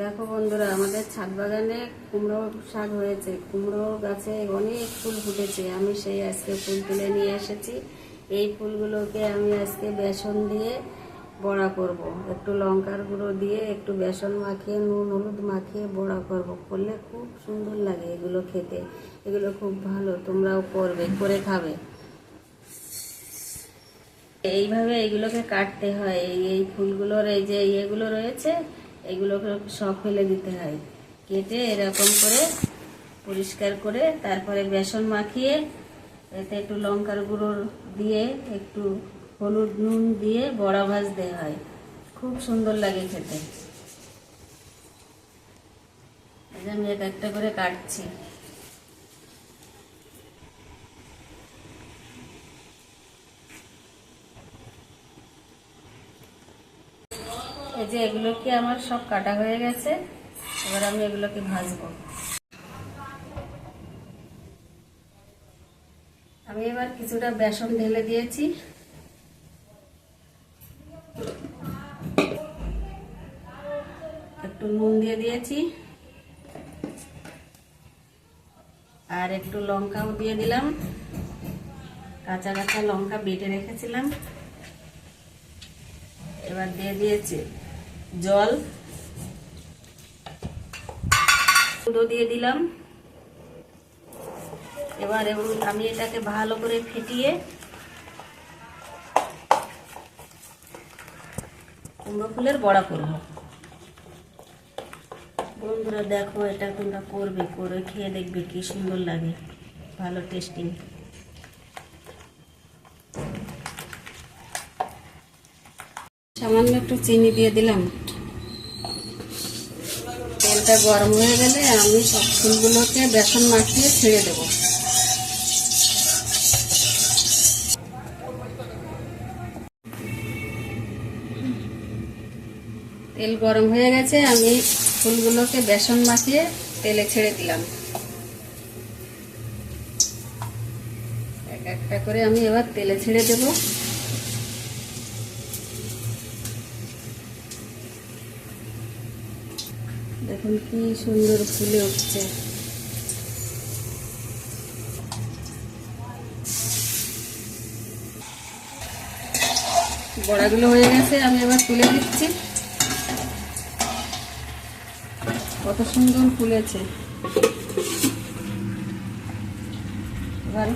দেখো বন্ধুরা, আমাদের ছাদ বাগানে কুমড়ো শাক হয়েছে। কুমড়ো গাছে অনেক ফুল ফুটেছে। আমি সেই আজকে ফুল তুলে নিয়ে এসেছি। এই ফুলগুলোকে আমি আজকে বেসন দিয়ে বড়া করব। একটু লঙ্কার গুঁড়ো দিয়ে একটু বেসন মাখিয়ে, নুন হলুদ মাখিয়ে বড়া করব। করলে খুব সুন্দর লাগে এগুলো খেতে। এগুলো খুব ভালো, তোমরাও করবে, করে খাবে। এইভাবে এইগুলোকে কাটতে হয়। এই ফুলগুলোর এই যে ইয়েগুলো রয়েছে এগুলোকে সব ফেলে দিতে হয়। কেটে এরকম করে পরিষ্কার করে তারপরে বেসন মাখিয়ে এতে একটু লঙ্কার গুঁড়ো দিয়ে, একটু হলুদ নুন দিয়ে বড়া ভাজতে হয়। খুব সুন্দর লাগে খেতে। আমি এক একটা করে কাটছি। এই যে এগুলোকে আমার সব কাটা হয়ে গেছে। এবার আমি এগুলোকে ভাজবো। আমি এবার কিছুটা বেসন ঢেলে দিয়েছি। একটু নুন দিয়ে দিয়েছি। আর একটু লঙ্কাও দিয়ে দিলাম। কাঁচা কাঁচা লঙ্কা বেটে রেখেছিলাম। এবার দিয়ে দিয়েছি জল। গুঁড়ো দিয়ে দিলাম। এবার এবং আমি এটাকে ভালো করে ফেটিয়ে কুমড়ো ফুলের বড়া করব। বন্ধুরা দেখো এটা তোমরা করবে, করে খেয়ে দেখবে কি সুন্দর লাগে, ভালো টেস্টিং সামান্য একটু চিনি দিয়ে দিলাম। তেলটা গরম হয়ে গেলে আমি সব ফুলগুলোকে বেসন মাখিয়ে ছেড়ে দেব। তেল গরম হয়ে গেছে, আমি ফুলগুলোকে বেসন মাখিয়ে তেলে ছেড়ে দিলাম। এক একটা করে আমি এবার তেলে ছেড়ে দেবো। দেখুন কি সুন্দর ফুলে উঠছে। বড়াগুলো হয়ে গেছে, আমি এবার তুলে দিচ্ছি। কত সুন্দর ফুলেছে। এবার